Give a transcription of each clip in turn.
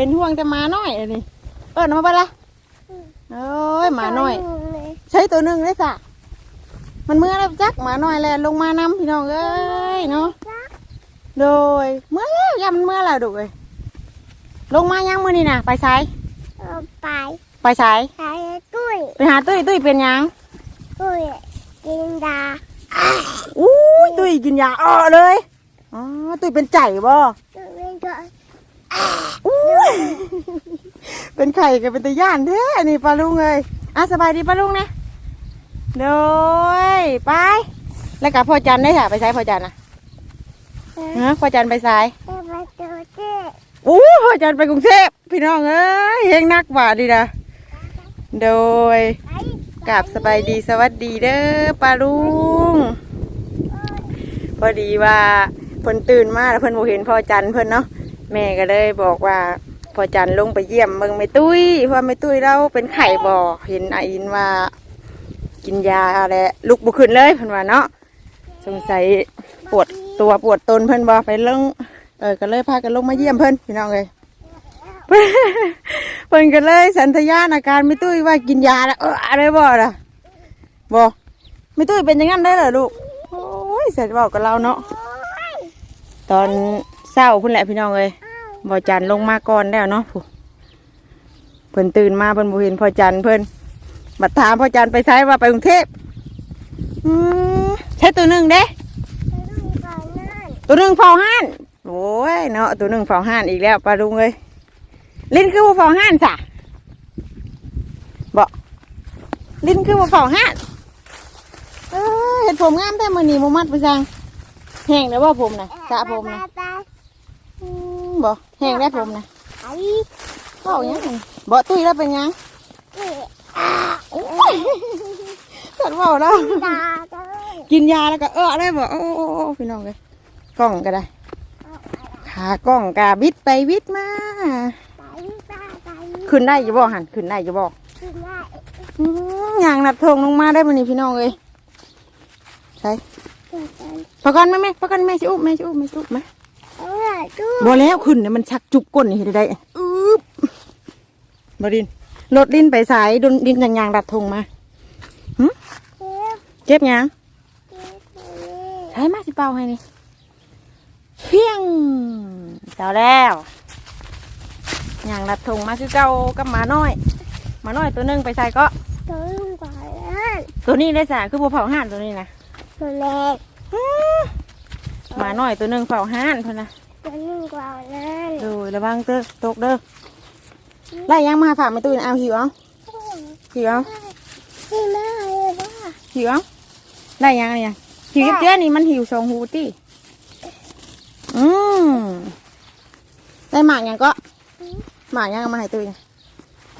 เป็นห่วงแต่หมาน้อยอันนี้เอิ้นมาบ่ละโอ้ยหมาน้อย ใช้ตัวหนึ่งได้สะมันเมื่อแล้วจักหมาน้อยแลนลงมานำพี่น้องเอ้ยเนาะโดยเมื่อแล้วยามมันเมื่อแล้วดูเลยลงมายังมื้อนี่น่ะไปไสายเอาไป ไปไสายใช้ตุ้ยไปหาตุ้ยตุ้ยเป็นหยังตุ้ยกินดาอู้ยตุ้ยกินยาอ้อเลยอ๋อตุ้ยเป็นใจบ่ตุ้ยเป็นก่อนอู้ย เป็นไข่กับเป็นตะย่านแท้นี่ปลาลุงเลยอะสบายดีปลาลุงนะโดยไป แล้วกับพ่อจันได้ค่ะ ไปไสายพ่อจันนะฮะพ่อจันไปไสายจะไปตัวเจ๊อู้พ่อจันไปกรุงเทพพี่น้องเอ้ยเฮงนักว่าดีนะโดยไปกราบสบายดีสวัสดีเด้อปลาลุง พอดีว่าเพิ่นตื่นมาแล้วเพิ่นบ่เห็นพ่อจันเพิ่นเนาะ แม่ก็เลยบอกว่าพ่อจันลงไปเยี่ยมเบิ่งแม่ตุ้ยเพราะว่าแม่ตุ้ยเราเป็นไข้บ่อเห็นอาอินว่า กินยาแล้วลุกบ่ขึ้นเลยเพิ่นว่าเนาะสงสัยปวดตัวปวดตนเพิ่นบ่ไปลงเออก็เลยพากันลงมาเยี่ยมเพิ่นพี่น้องเลยเพิ่นก็เลยสันทยานอาการไม่ตุ้ยว่ากินยาแล้วเอออะไรบ่ล่ะบ่ไม่ตุ้ยเป็นอยังงั้นได้เหรอลูกโอ้ยเสร็จบอกกับเราเนาะตอน ช้าพุ่นแหละพี่น้องเลยบ่จันลงมาก่อนแล้วเนาะผู้เพิ่นตื่นมาเพิ่นบ่เห็นพ่อจันเพิ่นบัดถามพ่อจันไปไสว่าไปกรุงเทพใช่ตัวหนึ่งเด้ก่อนนั่นตัวหนึ่งเฝ้าห้านโอ้ยเนาะตัวหนึ่งเฝ้าห้านอีกแล้วปลาลุงเลยลิ้นคือว่าเฝ้าห้านจ้ะบอกลิ้นคือว่าเฝ้าห้านเออเห็นผมงามแต่มือนีมมัดไปจังแห้งแล้วว่าผมนะสระผมนะ บอกแห้งได้ผมนะไปเฝ้าหยังบอกตุ้ยแล้วเป็นยังตุ้ยโอ้ยฉันบอกแล้วดาจ้ยกินยาแล้วก็เออได้บอกโอ้พี่น้องเลยกล้องก็ได้ขากล้องกาบิดไปบิดมาขึ้นได้จะบอกหันขึ้นได้จะบอกอย่างนับทงลงมาได้ปะนี่พี่น้องเอ้ยใช่ตัวกันพอกันไหมแม่พอกันแม่ชิอุ้มแม่ชิอุ้มแม่ชิอุ้มไหม เอาล่ะตุ้ยบอแล้วขึ้นเนี่ยมันชักจุกก้นนี่เห็นได้อึ๊บบดินรถดินไปสายดนดินอย่างยางดับทงมาเจ็บเจ็บหยังเจ็บเลยใช้มาสิเป่าให้นี่เพียงเจ้าแล้วยางดับทงมาคือเก่ากับหมาน้อย หมาน้อยตัวหนึงไปใส่ก็ ตัวลุงก่อนนั่นตัวนี้ได้สาคือบัวเผาห่านตัวนี้นะตัวเล็กหมาน้อยตัวหนึงเผาห่านเพิ่นนะ ตัวลุงก่อนนั่นดูระวังเด้อตกเด้อไล่ยังมาฝากมาตู้นเอาหิวเอาหิวเอาที่แม่เลยว่าหิวเอาไล่ยังเนี่ยหิวเจ้านี่มันหิวสองหูติอืมได้หมากยังก็หมากยังมาให้ตู้น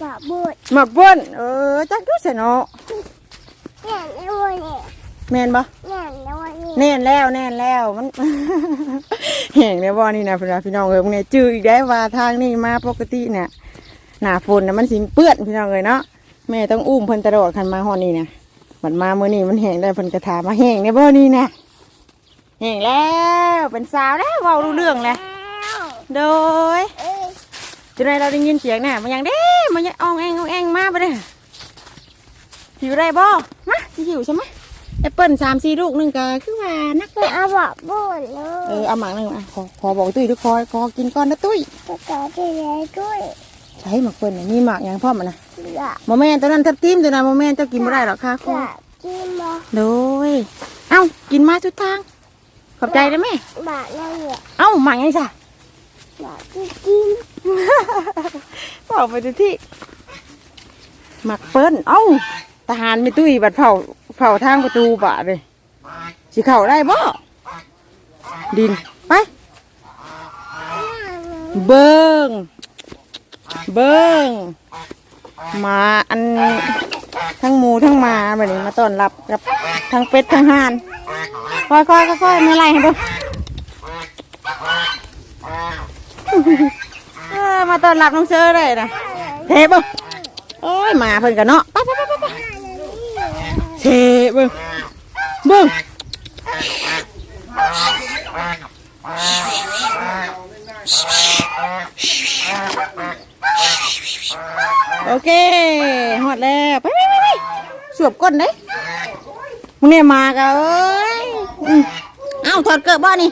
กว่าบูดหมากบิ้นเออจักอยุ่เสยเนาะแน่นแล้ววันนี้ แม่นบ่แน่นแล้ววันนี้แน่นแล้วแน่นแล้วมัน แห้งเนี่ยบ่นี่นะพี่น้องพี่น้องเอ้ยเนี่ยจื้ออีกได้ว่าทางนี่มาปกติเนี่ยหน้าฝนน่ะมันสิเปื้อนพี่น้องเอ้ยเนาะแม่ต้องอุ้มเพิ่นตลอดคันมาฮอดนี่นะมันมามื้อนี้มันแห้งได้เพิ่นกระถามมาแห้งเนี่ยบ่นี่นะแห้งแล้วเป็นสาวแล้วเว้ารู้เรื่องแล้วแล้วโดย เอ้ยจังไดเราได้ยินเสียงน่ะมันยังเด้ มันยังอ่องแองอ่องแองมาบ่ได้หิวได้บ่มาสิหิวใช่ไหม แอปเปิ้ล3 4ลูกหนึงก็คือว่านักไม่เอาบอกบูดเลเอยอเอาหมากหนึ่งอะขอขอบอกตุ้ยทุกคอยขอกินก่อนนะตุ้ยตัวต่อที่ไหนด้วยใช้หมากเปิ้ลน่ะมีหมากอย่างพ่อมันนะอยากโมแมนตัวนั้นทับทิมตัวนั้นโมแมนเจ้ากินไม่ได้หรอกค่ะอคุยากกินมาโดยเอ้ากินมาสุดทาง ขอบใจได้ไหมบาทนั่นแหละเอ้าหมากยังจ้ะอยากกินบอกไปทุกที่หมากเปิ้ลเอ้าทหารไม่ตุ้ยบัดเผา เผาทางประตูบาเลยสิเข่าได้บ่ดินไปเบิงเบิงมาอันทั้งหมูทั้งมาแบบนี้มาต้อนรับกับทั้งเป็ดทั้งห่านค่อยๆค่อยไม่ไล่ให้ดูมาต้อนรับน้องเชอเลยนะเทเบิ้งโอ้ยหมาเพิ่นกันเนาะไปไปไปไป ไปเบิ้งเบิ้งโอเคหอดแล้วไปไปไปไปสวบก้นเด้มึงเนี่ยมากะเอ้ยเอ้าถอดเกิดบ่นี่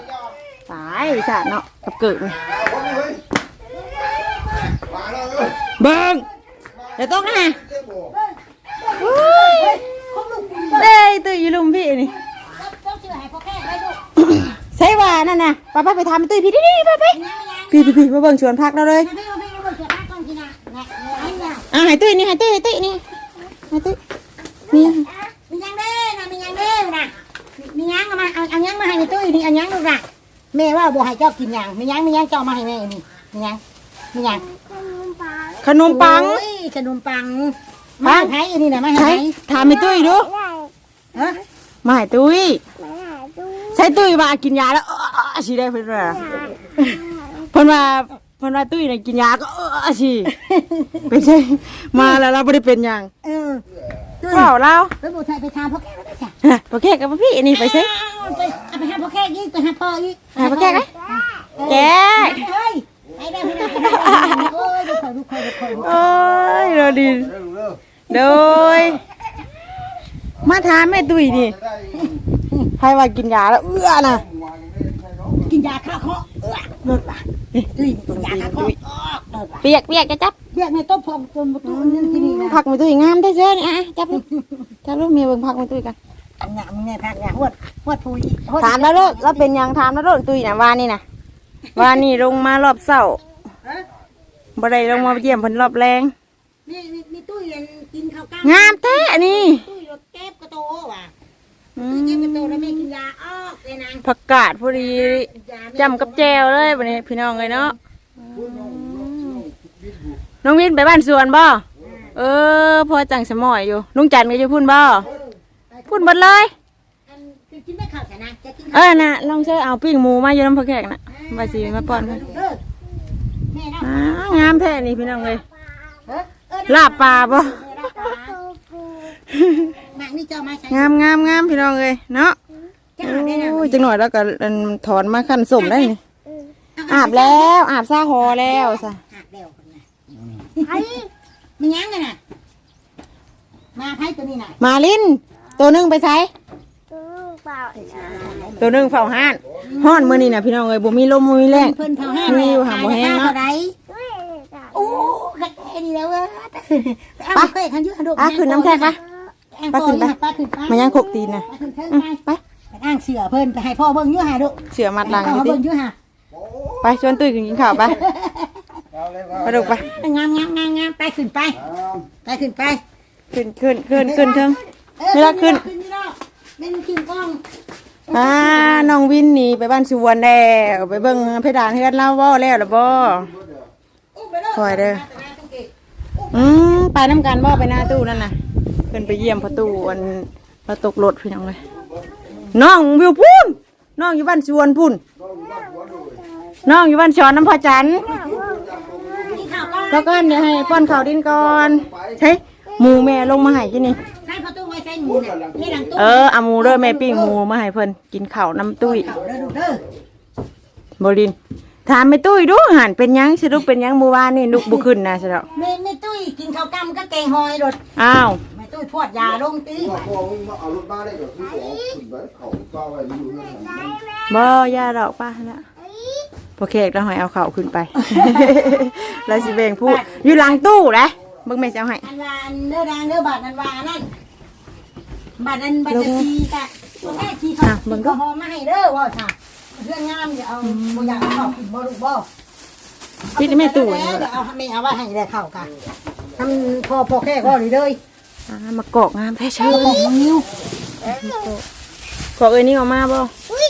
ตายวิชาเนาะกับเกิดเบิ้งเดี๋ยวตกนะฮะ เด้ยตุ้ยอยู่ลุมพี่นี่ใช่ว่านั่นน่ะไปไปไปทำตุ้ยพี่ดิดิไปไปพี่พี่พี่มาเบิ่งสวนผักเราเลยอะให้ตุ้ยนี่ให้ตุ้ยให้ตุ้ยนี่ให้ตุ้ยนี่มียังเด้นะมียังเด้นะมียังเอามาเอาเอายังมาให้ในตู้นี่เอายังดูนะแม่ว่าบ่ให้เจ้ากินยังมียังมียังเจ้ามาให้แม่นี่มียังมียังขนมปังโอ้ยขนมปังมาให้อันนี้นะมาให้ใช่ถามให้ตุ้ยดู ฮะมาให้ตุ้ยมาหาดูใช่ตุ้ยมากินยาแล้วเออชีได้เพิ่นว่าเพิ่นว่าเพิ่นว่าตุ้ยน่ะกินยาก็เออชีเป็นใช่มาแล้วเราบ่ได้เป็นหยังเออตู้เปล่าเราไปบ่ใช่ไปทำพ่อแก่ได้จ้ะฮะโอเคกับพี่อันนี้ไปซิไปเอาไปหาพ่อแก่ยี่ไปหาพ่อยี่หาพ่อแก่ไหมแกเฮ้ยไปได้ไปได้ไปได้โอ้ยดูเขาดูเขาดูเขาโอ้ยเราดีโดย มาถามแม่ตุ้ยดิใครว่ากินยาแล้วเอื้อน่ะกินยาฆ่าเคาะเออเลิศว่ะตุ้ยกินยาฆ่าเคาะออกเลิศว่ะเปียกเปียกจะจับเรียกแม่ต้มพองต้มตุ้นที่นี่นะผักแม่ตุ้ยงามได้เจ้อนี่อะจับลูกจับลูกเมียเบิ่งผักแม่ตุ้ยกันหนังเนี่ยพักเนี่ยหวดหวดพุยถามแล้วโลดแล้วเป็นหยังถามแล้วโลดตุ้ยน่ะว่านี่น่ะว่านี่ลงมารอบเช้าบ่ได้ลงมาเยี่ยมเพิ่นรอบแรงนี่นี่นี่ตุ้ยยังกินข้าวกล้างามแท้อันนี้ ตุ้ยรถเก็บกระโตว่ะ คือแกเป็นโตแล้วแม่กินยาออกเลยนะผักกาดพอดีจำกับแจวเลยบัดนี้พี่น้องเลยเนาะน้องวินไปบ้านสวนบ่เออพอจังสมอยอยู่ลุงจันก็อยู่พุ่นบ่พุ่นหมดเลยอันคือานะจะกินเออน่ะลองเชื่อเอาปิ้งหมูมาอยู่น้ำผักแขกน่ะมาสิมาป้อนเพิ่นงามแท้นี่พี่น้องเลยลาบปลาบ่ หนังนี่เจ้ามาใช้งามงามงามพี่น้องเลยเนาะเจ้าได้นะโอ้ยจังหน่อยแล้วก็อันถอนมาขั้นสมได้นี่อาบแล้วอาบซาหอแล้วซะหักเดียวคนน่ะไอ้มียังกันน่ะมาไพ่ตัวนี้น่ะมาลินตัวหนึงไปใช้ดูเปล่าตัวหนึงเฝ้าห้านฮ้อนมื้อนี้น่ะพี่น้องเอ้ยบ่มีลมบ่มีแรงเพิ่นเผาแห้งมีอยู่หาบ่แห้งเนาะไรด้วยจ้ะโอ้แค่นี้แล้วเว้ยไปเคยขันยืดดูอะขึ้นน้ำแข็งปะ ป้าขึ้นไปป้าขึ้นไปมายังขกตีนน่ะป้าขึ้นเพิ่นอืมไปไปไปอ้างเสือเพิ่นไปให้พ่อเบิ่งอยู่หาดูเสือมัดหลังพ่อนี่ติเบิ่งอยู่หาไปชวนตุ้ยกินข้าวไปไปลูกไปงามงามงามงามไปขึ้นไป ไปขึ้นไป ขึ้นขึ้นขึ้นขึ้นเถิงเออเวลาขึ้นขึ้นนี่เนาะเป็นขึ้นกล้องอ่าน้องวินหนี่ไปบ้านสุวรรณแล้วไปเบิ่งเพดานเฮือนเล่าบ่แล้วล่ะบ่อุ้มไปเลยปล่อยเด้ออืมไปน้ำกันบ่ไปหน้าตู้นั่นน่ะ ขึ้นไปเยี่ยมประตูอันเราตกรถพี่น้องเลยน้องวิวพุ่นน้องอยู่บ้านสวนพุ่นน้องอยู่บ้านชอนน้ำพอจันทร์กินข้าวก่อนแล้วก็เดี๋ยวให้ป้อนข้าวดินก่อนใช่หมูแม่ลงมาให้กินนี่ใส่ประตูไว้ใส่หมูเนี่ยนี่หลังตู้เออเอาหมูเด้อแม่ปิ้งหมูมาให้เพิ่นกินข้าวน้ำตุ้ยข้าวเด้อดูเด้อบรินถามแม่ตุ้ยดูหันเป็นหยังสรุปเป็นหยังเมื่อวานนี่ลุกบุขึ้นนะสะดอกแม่แม่ตุ้ยกินข้าวกล้ำก็แกงหอยรถอ้าวแม่ ตุ้พวดยาลงตีว่าพอมึงมาเอารถบ้านได้ก็คือขอขึ้นไปเขาก็ไว้อยู่นั่นน่ะบ่ยาดอกป้าละพอเคกแล้วหอยเอาเข้าขึ้นไป แล้วสิเบงพูดอยู่หลังตู้นะเบิ่งแม่จะเอาให้อันวาอันเด้อดางเด้อบาทอันวานั่นบาทอันบาทจะชีกะแม่ชีเขาเบิ่งก็หอมมาให้เด้อว่าค่ะเรื่องงามอย่าเอาบ่อยากเอากินบ่ลูกบ่พี่แม่ตู้เดี๋ยวเอาแม่เอาไว้ให้ได้เข้ากันทำพอพอแค่ก็เลยเลย อ่ามากอกงามแท้เชื่อของน้องนิ้วกอกเอ้ยนี่เอามาบ่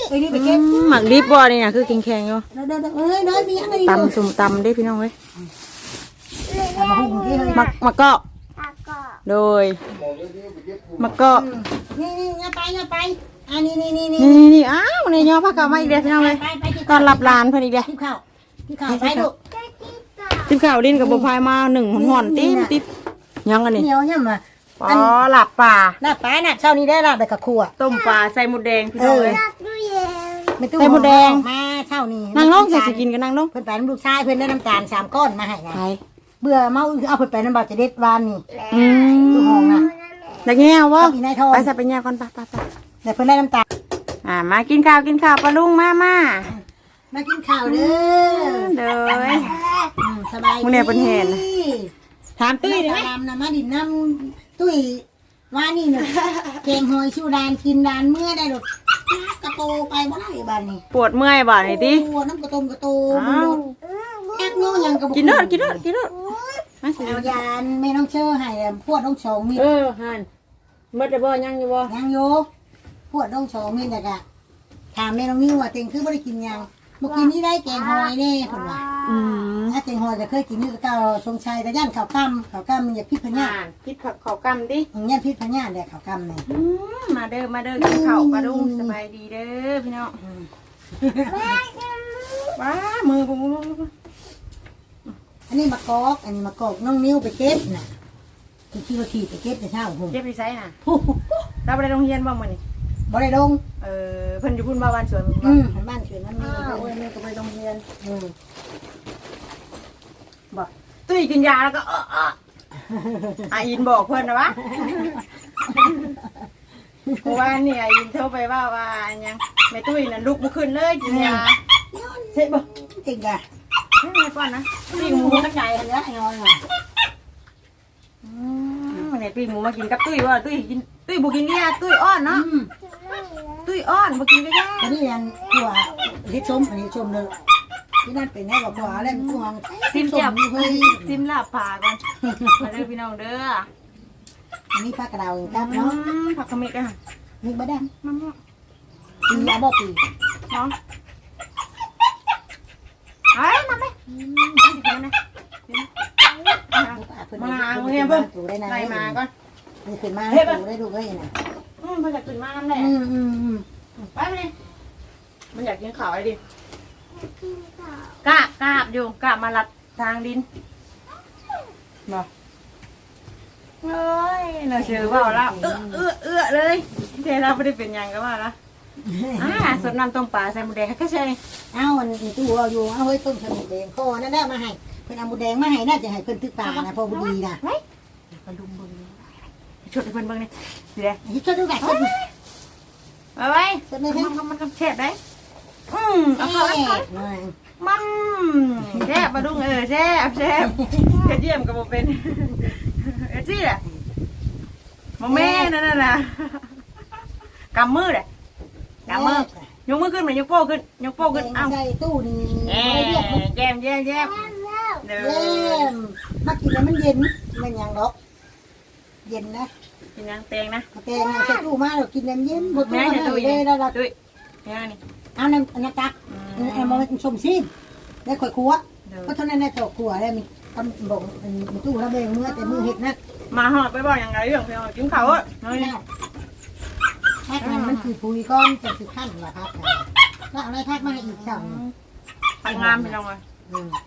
ไอ้นี่ไปเก็บหมักดิบบ่นี่น่ะคือแข็งๆอยู่เด้อเด้อเอ้ยเด้อมีอะไรอยู่ตำสุ่มตำเด้พี่น้องเว้ยเอามาหุงที่เลยมักมะเกาะตาก็โดยมะเกาะนี่นี่อย่าไปอย่าไปอันนี้นี่นี่นี่นี่นี่นี่อ้าวนี่ย่อผ้ากาวมาอีกแล้วพี่น้องเลยไปไปที่ตอนรับหลานเพิ่นอีกแล้วที่ข้าวที่ข้าวไปลูกติบข้าวดินกับบุพายมาหนึ่งหอนๆติ๊มติ๊บยังอันนี้เหนียวเนี่ยมา อ๋อหลับป่าลาบปลาน่ะเช้านี้ได้ลาบไปกับครัวต้มปลาใส่หมูแดงพี่น้องเลยตักดูเย็นไม่ตู้ใส่หมูแดง มาเช้านี่นั่งลงใส่สิกินก็นั่งลงเพิ่นไปน้ำลูกชายเพิ่นได้น้ำตาลสามก้อนมาให้ไงไปเบื่อเมาอือเอาเพิ่นไปน้ำบาดจะเด็ดวานนี่อือยู่ห้องมน่ะอยากเงี้ยวะกับอีนายทองไปใส่ไปเงี้ยก่อนไปไปไปแต่เพิ่นได้น้ำตาลอ่ามากินข้าวกินข้าวปลาลุงมามามากินข้าวเด้อเด้ออืมสบายมื้อนี้เพิ่นเห็นถามตุ้ยได้ไหมน้ำน้ำมาดินน้ำ ตุ้ยว่านี่น่ะแกงหอยชูดานกินดานเมื่อได้หรอกกระโตไปบ่ได้บ้านนี้ปวดเมื่อยบ่านี่ติโอ้น้ำกระตมกระโตมันอ้าโดวดแอกโน่ยังกระบอกกินเด้อกินเด้อกินเด้อมาสิเอายานแม่น้องเชอให้อะพวดต้องสองมีดเออหันหมดได้บ่ยังอยู่บ่ยังโยพวดต้องสองมีดแต่กะถามแม่น้องนิ้วว่าเต็งคือบ่ได้กินยัง เมื่อกี้นี้ได้แกงหอยแน่คนว่าอืมถ้าแกงหอยจะเคยกินนี่ก็เก่าทรงชัยแต่ย่านข้าวกำข้าวกำมันอย่าพิษพญาอ่านพิษผักขอกำดิย่านพิษพญาแดกข้าวกำนี่อืมมาเด้อมาเด้อกินข้าวปลาลุงสบายดีเด้อพี่น้องว้ามือผมอันนี้มะกอกอันนี้มะกอกน้องนิ้วไปเก็บน่ะที่ที่ว่าขี่ไปเก็บแต่เช้าผมเจ็บดีไซน์น่ะเราไปโรงเรียนบ่มื้อนี้ บ่ได้ลงเออเพิ่นอยู่พุ่นบ่บ้านสวนอืบ่มบ้านเกิดมันมีอ้าวโอ้โอ้ยยแม่ก็ไปโรงเรียนอืมบ่ตุ้ยกินยาแล้วก็เออเอออาอินบอกเพิ่นนะวะเพราะว่านี่อาอินโทรไปว่าว่าอันยังแม่ตุ้ยน่ะลุกบ่ขึ้นเลยกินยาเสร็จบ่จริงกะให้แม่ก่อนนะปิ้งหมูกระจายกันแล้วไอ้น้อยน่ะอืมเนี่ยตุ้ยหมูมากินกับตุ้ยว่าตุ้ยกินตุ้ยบ่กินยาตุ้ยอ้อนเนาะอืม ตุ้ยอ้อนบ่กินก็ยาอันนี้ยังขัวเฮ็ดชมอันนี้ชมเลยที่นั่นเป็นแน่กับขัวแล้วมันขัวซิมจับอยู่เฮ้ยซิมลาบผ่าก่อนมาเด้อพี่น้องเด้ออันนี้ผักกระดาวครับอืเนาะมผักขมิ้นอะนี่บ่ได้มะม่วงปียาบ่ปีเนาะเอ้ยมาไปอืมไปสิกินนะมาโรงเรียนเพิ่มดูได้นะไล่มาก่อนนี่ขึ้นมาเฮ็ดปะดูได้ดูได้นะ อืมเพิ่นอยากกินมากน้ำแหละอืมอืมอืมไปมาเลยมันอยากกินข้าวอะไรดิกาบกาบอยู่กาบมาลัดทางดินบ่เอ้ยเราเชื่อเปล่าแล้วเอื้อเอื้อเอื้อเลยเทเราไม่ได้เป็นหยังก็ว่าละอ่าสดน้ำต้มปลาใส่หมูแดงก็ใช่เอาอันนี้ตู้เอาอยู่เอาไว้ต้มสมุนแดงคอนั่นได้มาให้เพิ่นเอาหมูแดงมาให้น่าจะให้เพิ่นตึกตานะพอบุดีนะไว้ไปลุมเบิ่งเลย ชดให้เพิ่นเบิ่งนี่สิเด้เฮ็ดช่วยดูกันช่วยดูไปไว้ช่วยไหมมันคะมันมันเชฟได้อืมเอาเข้าเอาเข้าหน่อยมันแซ่บมาดุงเออแซ่บแซ่บกระเทียมกับโมเป็นเอจี้แหละโมแม่นั่นน่ะนะกำมือเลยกำมือยกมือขึ้นมายกโป้ขึ้นยกโป้ขึ้นเอ้าใส่ตู้นี่แย่แย้มแย้มแย้มเด้เย็อนมากินแล้วมันเย็นมันยังดอก เย็นนะกินยังเตงนะแต่ยังใส่ตู้มาเรากินน้ำเย็นหมดแม่ตัวจะเลตุ้ยยได้แล้วตุ้ยยังนี่เอาน้ำน้ำตักเอามาชมซิได้ข่อยครัวเพราะเท่านั้นได้ตกครัวได้มีทำบอกมีตู้ระเบงเมื่อแต่มือเห็ดนะมาหอดไปบอกอย่างไรเรื่องเพียงกินข้าวอะน้อยแล้วทักนั้นมันคือปุยก้อนจะคือขั้นว่าทักแล้วอะไรทักมาอีกสองทำงานพี่น้องเลย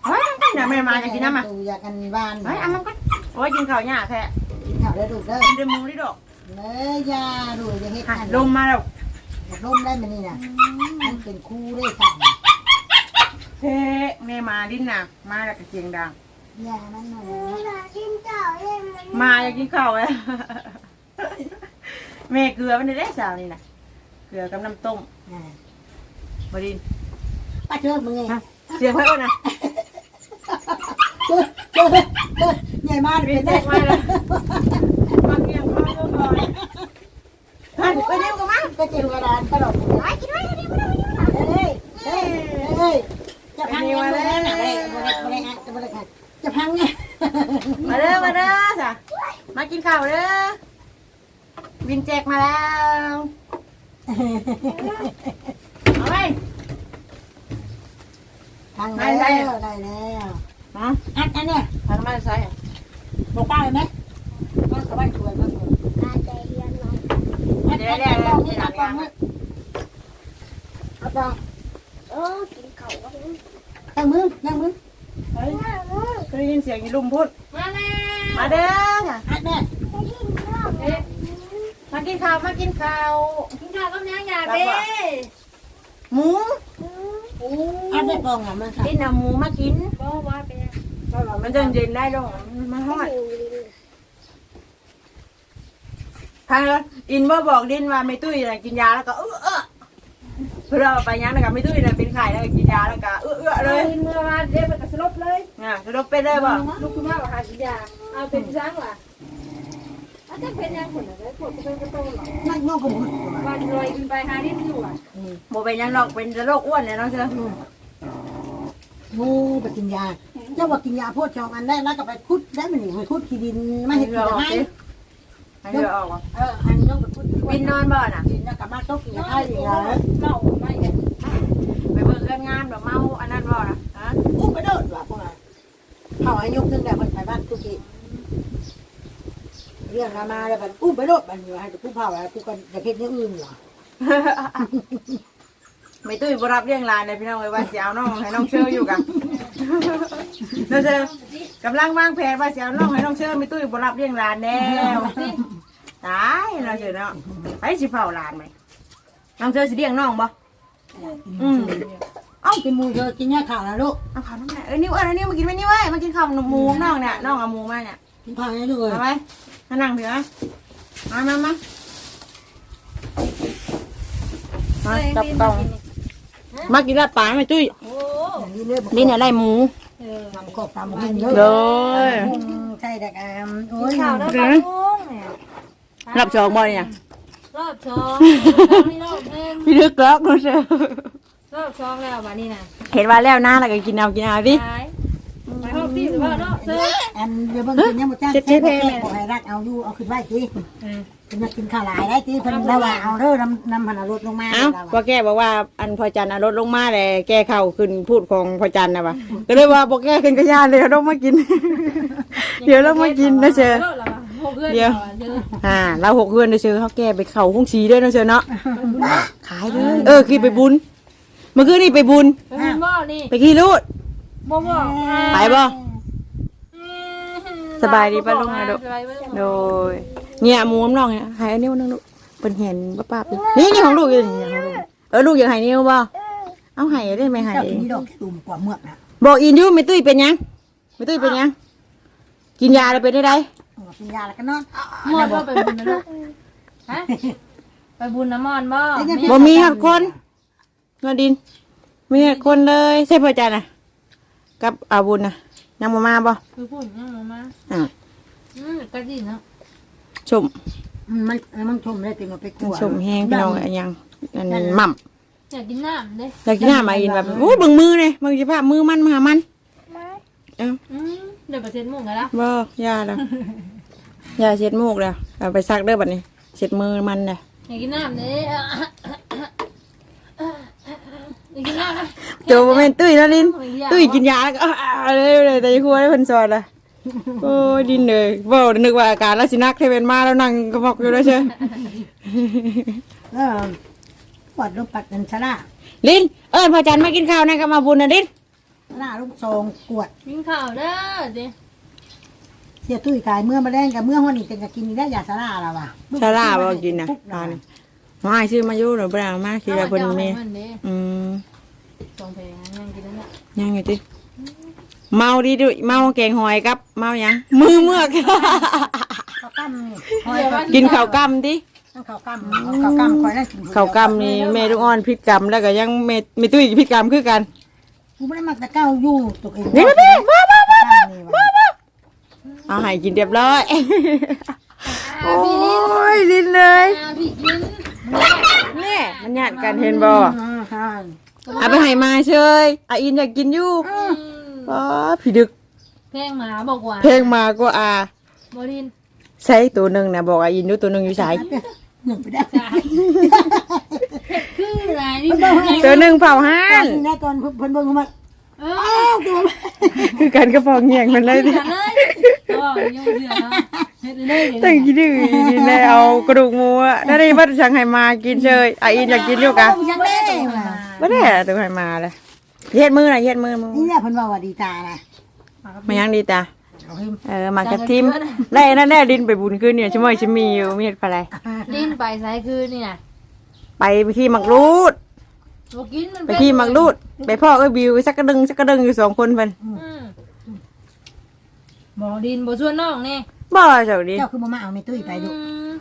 เฮ้ยเดี๋ยวแม่มาอยากกินน้ำอะดูอยากกันบ้านเฮ้ยเอามันก็โอ้ยกินข้าวหยาแท้ กินข้าวได้ดูเด้อกินเดือดมูนี่ดอกเลยยาดูอย่าเฮ็ดหัขันนลมมาแล้วลมได้มันนี่นะมันเป็นคู่ได้สั่งเฮ้แม่มาดิ้นน่ะ มาแล้วก็เสียงดังยามันหน่อยกินข้าวเล่นมันมาอยากกินข้าวเลยแม่เกลือมันได้สาวนี่นะเกลือกับน้ำต้มบดินป้าเจอมึงไงเสียงไว้ก่อนนะ เจอเจอเจอ ใหญ่มากเป็นแจได้ไว้เลยมาเกี่ยงข้าวเรื่องก่อนไปเร็วกันมาก็เจอกระดานกระดกไปกินไว้กินไว้เฮ้ยเฮ้ยเฮ้ยจะพังยังไงนะเฮ้ยบ่ได้บ่ได้บ่ได้จะพังไงมาเด้อมาเด้อจ้ะมากินข้าวเด้อวินแจกมาแล้วเอาไปพังแล้วได้แล้ว เนาะอันอันเนี่ยทางมาใส่บอกป้าเลยไหมป้าสบายช่วยบ้างตาใจเย็นหน่อยอันนี้อันนี้นี่เอาปองมือเอาปองโอ้กินข้าวกันตั้งมือตั้งมือเฮ้ยเคยได้ยินเสียงอีลุมพูดมาแม่มาเด้อค่ะอันเนี่ยกินข้าวเอ๊ะมากินข้าวมากินข้าวกินข้าวกับน้ำยาเบ้หมูอันได้กองอะมันค่ะกินเอาหมูมากินบ่ว่าเป็นยัง มันจะเย็นได้ดงมันฮอดทางแล้วอินว่าบอกดินว่าไม่ตุ้ยน่ะกินยาแล้วก็เออเออเพื่อเอาไปยังนะครับไม่ตุ้ยน่ะเป็นไข่แล้วก็กินยาแล้วก็เออเออเลยเมื่อวานเด็กมันก็สลบเลยอะจะลบไปได้บ่ลูกคุณว่าหาสิยาเอาเป็นช้างว่ะอาจจะเป็นยังคนอะไรพวกเป็นกระโตหรอนั่งนอกกับหุ่นวันลอยขึ้นไปหาดิ้นอยู่อะโมเป็นหยังหรอกเป็นโรคอ้วนเลยเนาะเชื่องูไปกินยา เจ้าว่ากินยาพวดชองอันได้แล้วก็ไปคุดได้มันนี่ไปคุดขี้ดินมาเห็ดเหกิงื่อนออกให้สิให้เหงื่อออกวะเอออันน้องไปคุดวินนอนบ่น่ะกินแล้วก็มาตกกินให้อีกแล้วเมาไม่กันไปเบิ่งเรื่องงานแบบเมาอันนั้นบ่น่ะฮะอุ้มไปโดดว่ะพวกเราเขาอายุนึงแต่คนไปบ้านทุกทีเรื่องมามาแล้วมันอุ้มไปโดดมันอยู่ให้ผู้เผาแล้วผู้กันจะเฮ็ดอย่างอื่นเหรอไม่ตุ้ยบ่รับเลี้ยงหลานเลยพี่น้องเอ้ยว่าสิเอาน้องให้น้องเชื่ออยู่กัน น้องเชื่อกำลังวางแผนว่าสิเอาน้องให้น้องเชื่อไม่ตุ้ยบ่รับเลี้ยงหลานแล้วตายน้องเชื่อเนาะไปสิเฝ้าหลานไหมน้องเชื่อสิเลี้ยงน้องบ่อืมเอ้ากินหมูเธอกินยาข่าวแล้วลูกเอาข้าวน้ำแม่เออนิ้วเออนิ้วมากินไหมนิ้วเอ้ยมากินข้าวหนูหมูน้องเนี่ยน้องเอาหมูมาเนี่ยกินข้าวให้ลูกเลยเอาไว้มานั่งเถอะมามามามาจับกล่อง มากินลาบปลาไหมจุ้ยอย่างนี้เลยบอกนี่เนี่ยได้หมูทำกบทำกินเยอะเลยใช่แต่กามโอ้ยข่าวนะป้าลุงเนี่ยรับจองบ่เนี่ยรอบสองนี่รอบหนึ่งพี่ลึกล็อกดูเชียวรอบสองแล้ววันนี้นะเห็นว่าแล้วหน้าแล้วก็กินเอากินเอาพี่ไปไปห้องพี่หรือว่าเนาะเซ่อันเดี๋ยวเบิ่งกินเนี่ยหมดจ้าเจ็ดเจ็ดเพลงขอให้รักเอาอยู่เอาขึ้นไว้ที เป็นมากินข้าวหลายได้ทีเพิ่นระว่าเอาเด้อนำนำพันเอารถลงมาเอ้าพอแกบอกว่าอันพอจันทร์เอารถลงมาเลยแกเข้าขึ้นพูดของพอจันทร์นะวะก็เลยว่าพอแกขึ้นกระยานเลยเอาลงมากิน เดี๋ยวเรามากินนะเชียวเดี๋ยวอ่าเราหกเดือนเชื่อเขาแก้ไปเข่าห้องสีด้วยนะเชื่อเนาะขายเลยเออคือไปบุญเมื่อคืนนี่ไปบุญไปบุญบ่นี่ไปขี่รูดบ่บ่ไปบ่สบายดีป่ะลุงนะโดสบายดีป่ะลุงโดย เนี่ยหมูน้ำน่องเนี่ยหายอันนิ้วนึงลูกเป็นเห็นป้าป้าไปนี่นี่ของลูกอยู่นี่ของลูกเออลูกอยากหายนิ้วบ่เอาหายได้ไหมหายเจ้าเอกินงนี่ดอกตุ่มกว่าเมือกนะบอกอินยูไม่ตุ้ยเป็นยังไม่ตุ้ยเป็นยังกินยาแล้วเป็นได้ไดเอากินยาแล้วก็นอนมอนบ่ไปบุญนะลูกฮะไปบุญนะมอนบ่บ่มีหักคนเงินดินมีหักคนเลยใช่พ่อจันน่ะกับอาบุญน่ะยังบ่มาบ่คือพูดยังลงมาอ่าอืมก็ดีเนาะ ชมมันมันชมได้ติมาไปกลัวชมแห้งพี่น้องอันยังอันนี้หม่ำอยากกินน้ำเด้อยากกินหน้ามาอินแบบโอ้ยเบิ่งมือเลยเบิ่งสิภาพมือมันมาหามันเอ้าอืมเดี๋ยวไปเซ็นหมุ่งกันละบ่ยาแล้วยาเช็ดมูกแล้วเอาไปซักเด้อบัดนี้เช็ดมือมันเด้ออยากกินน้ำเด้อยากกินน้ำนะเจอบ่แม่นตุ้ยแล้วลินตุ้ยกินยาแล้วก็อ้าวเลยเลยแต่ยังครัวได้เพิ่นสอนละ โอ้ยดินเลยเว้านึกว่าอาการแล้วสินักเทเป็นมาแล้วนั่งกระบอกอยู่แล้วเชียวเออปวดลูกปัดนันชนะลินเอิ้นพ่อจันมากินข้าวนะก็มาบุญนะลินหน้าลูกทรงกวดกินข้าวเด้อเด้เสียตุ้ยกายเมื่อมาแดงกับเมื่อหัวนี่เป็นจะกินได้ยาสาราแล้วว่ะซาร่าบ่กินนะตอนนี้มาให้ซื้อมาอยู่หรือบ่ได้เอามาคือว่าเพิ่นมีมันเด้อืมสองเพลงนั่งกินแล้วเนี่ยยังไงติ เมาดีดุเมาแกงหอยกับ เมาหยังมือเมือก ข้าวกั้มนี่คอยกินข้าวกำติข้าวกั้มข้าวกั้มคอยได้กินข้าวกำนี่แม่ลูกอ่อนพิษกรรมแล้วก็ยังแม่แม่ตุ้ยพิษกรรมคือกันกูไม่ได้มักแต่เก้าอยู่ตัวเองนี่นี่มามามากั้มนี่ว่ะเอาให้กินเรียบร้อยโอ้ยลินเลยอ่าพี่กินแม่มันญาติกันเห็นบ่อ่าใช่เอาไปให้มาเชยอาอินอยากกินอยู่ อืมอ๋อพี่ดึก เพลงหมาบอกว่าเพลงมาก็อาบรินใช้ตัวหนึ่งนะบอกอาอินดูตัวหนึ่งอยู่ใช้หนึ่งไปได้คืออะไรนี่ตัวหนึ่งเผาห้าตอนนนี้นะตอนเพิ่นเบิ่งมาเออ้าวตัวมันคือกันกระฟองเงียงมันเลยดิอเลยอ๋อยังเสือนะเฮ็ดเลยตั้งคิดดื้อกินเลยเอากระดูกหมูอะถ้าได้บัดสั่งให้มากินเชยอาอินอยากกินอยู่กะยังได้ว่ะบ่ได้อะตัวให้มาเลย เฮ็ดมือน่ะเฮ็ดมือมือนี่แหละเพิ่นว่าว่าดีตานะมายังดีตาเอาให้เออมากระทิมไล่นั่นแน่ดินไปบุญขึ้นเนี่ยชั่วโมงชิมีอยู่มีเฮ็ดอะไรลิ้นไปซ้ายคือนี่นะไปที่มักรูด บ่กินมันไปขี่มักรูด ไปพ่อเอ้ยบิวสักกระดึงสักกระดึงอยู่สองคนเพิ่นอืมบ่ดินบ่ชวนน้องนี่บ่เจ้าดิเจ้าคือบ่มาเอาแม่ตุ้ยไปดุอืม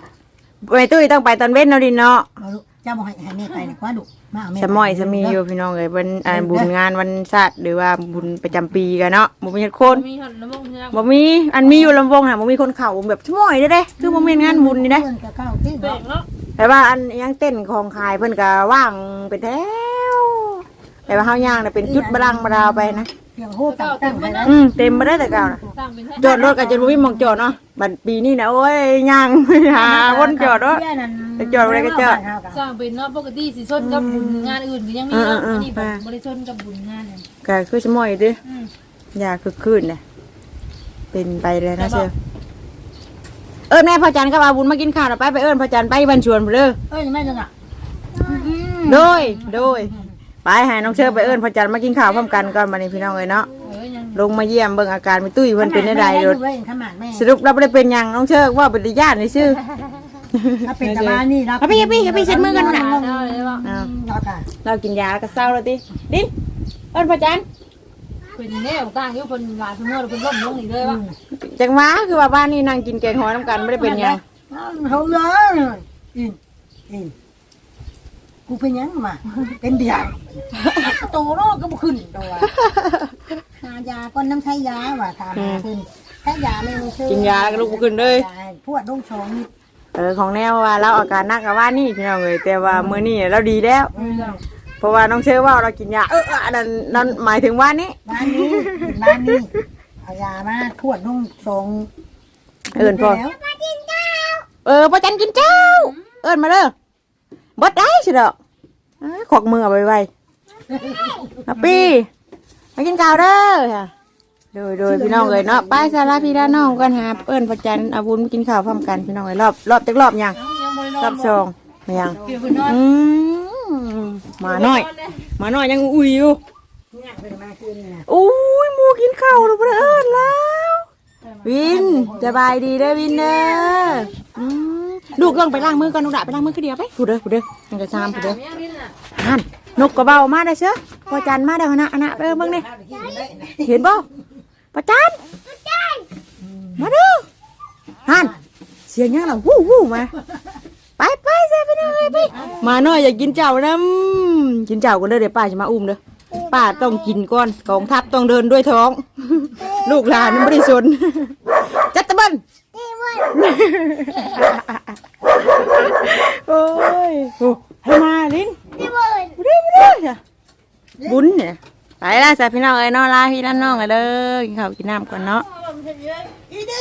ไปตุ้ยต้องไปตอนเว้นเนาะดิเนาะบ่ดุ เจ้าบ่ให้ให้แม่ไปนี่กว่าดุมาเอาแม่สมอยสมีอยู่พี่น้องเอ้ยเพิ่นอ่าบุญงานวันชาติหรือว่าบุญประจำปีกันเนาะบ่มีคนมีหอดน้ำมันยังบ่มีอันมีอยู่ลำวงน่ะบ่มีคนเข้าแบบสมอยเด้อเด้คือบ่แม่นงานบุญนี่เด้เพิ่นก็เข้าที่แปลกเนาะแต่ว่าอันยังเต้นของขายเพิ่นก็ว่างเป็นแถวแต่ว่าเฮาย่างน่ะเป็นจุดบลังบราวไปนะ เพียงโหตั้งตั้งไปแล้วอืมเต็มบ่ได้แต่เก่าน่ะสร้างเป็นแท้จอดรถก็จะบ่มีหม่องจอดเนาะบัดปีนี้นะโอ้ยย่างหาวนจอดเนาะ ไปจอดไว้ก็จอด สร้างเป็นเนาะปกติสิชนกับบุญงานอื่นก็ยังมีเนาะอันนี้แบบบ่ได้ชนกับบุญงานเนี่ยก็คือสมอยเด้ออืมอยาคือคืนน่ะเป็นไปเลยนะเชียวเอิ้นแม่พ่อจันทร์ก็เอาบุญมากินข้าวนะไปไปเอิ้นพ่อจันทร์ไปบ้านชวนเด้อเอ้ยแม่จังอะ โดยโดย ไปให้น้องเชิญไปเอิ้นพ่อจันทร์มากินข้าวพร้อมกันก่อนบัดนี้พี่น้องเอ้ยเนาะเออยังลงมาเยี่ยมเบิ่งอาการแม่ตุ้ยเพิ่นเป็นได้ใดรถเว้ยขมาดแม่สรุปเราบ่ได้เป็นหยังน้องเชิญว่าเป็นญาตินี่ซื่อถ้าเป็นตะบานนี่รับเอาไปเอาไปเอาไปเช็ดมือกันน่ะได้เลยว่าอ้าวรอกันเรากินยาแล้วก็เศร้าแล้วติดิเอิ้นพ่อจันทร์เป็นแนวต่างอยู่เพิ่นหลายเพิ่นเมื่อเพิ่นล้มลงนี่เลยว่าจังหวะคือว่าบ้านนี้นั่งกินแกงหอยน้ำกันบ่ได้เป็นหยังเขาเลยอินอิน กูเป็นยังมาเป็นเดียวโตโรก็บ่ขึ้นตัวหายาก้อนน้ำใช้ยาว่ะตามมาขึ้นใช้ยาไม่มีชื่อกินยาแล้วก็ลุกบ่ขึ้นเลยพวดลงชองนี่เออของแนวว่าเราอาการหนักกับว่านี่พี่น้องเอ้ยแต่ว่ามื้อนี้เราดีแล้วเพราะว่าน้องเชื่อว่าเรากินยาเออเอออันนั้นนั่นหมายถึงว่านี้บ้านนี้บ้านนี้เอายามาพวดลงชองเอิญพอแล้วเออพ่อจันกินเจ้า เอิญมาเด้อ บดได้สิดอกเอ้ยขอกมือเอาไว้ไว้ฮัปปี้มากินข้าวเด้อค่ะโดยโดยพี่น้องเอ้ยเนาะไปสาราพี่ด้านน้องกันหาเอิญพ่อจันเอาบุญมากินข้าวพร้อมกันพี่น้องเอ้ยรอบรอบจักรอบยังยังบ่ได้นอนรอบสองไม่ยังเกี่ยวเพิ่นนอนอืมมาหน่อย มาหน่อยยังอุ้ยอยู่เนี่ยเป็นมาคืนนี่นะอุ้ยหมูกินข้าวแล้วเพื่อนเอิญแล้ว วินสบายดีเด้อวินเด้ออืม ลูกลองไปล้างมือก่อนลูกดาไปล้างมือคือเดียวไปผู้เด้อผู้เด้อมันก็ซามผู้เด้อฮั่นนกกระเบามาได้เชื่อพอจันมาได้วนะอันนะไปเออเบิ่งนี่เห็นบ่พอจันมาดูหันเสียงยังล่ะวู้วู้มาไปไปใส่ไปหน่อยไปมาหน่อยอยากกินเจ้านะอืมกินเจ้ากันเด้อเดี๋ยวป้าจะมาอุ้มเด้อป้าต้องกินก่อนกองทัพต้องเดินด้วยท้อง ลูกหลานไม่ได้สนจัดตะบัน โอ้ยโอ้ให้มาลิ้นมาเด้มาเด้มาเด้บุญเนี่ยไปละสายพี่น้องเอ้ยเนอลาพี่ด้านน้องเอ้ยเด้อกินข้าวกินน้ำก่อนเนาะอีเด้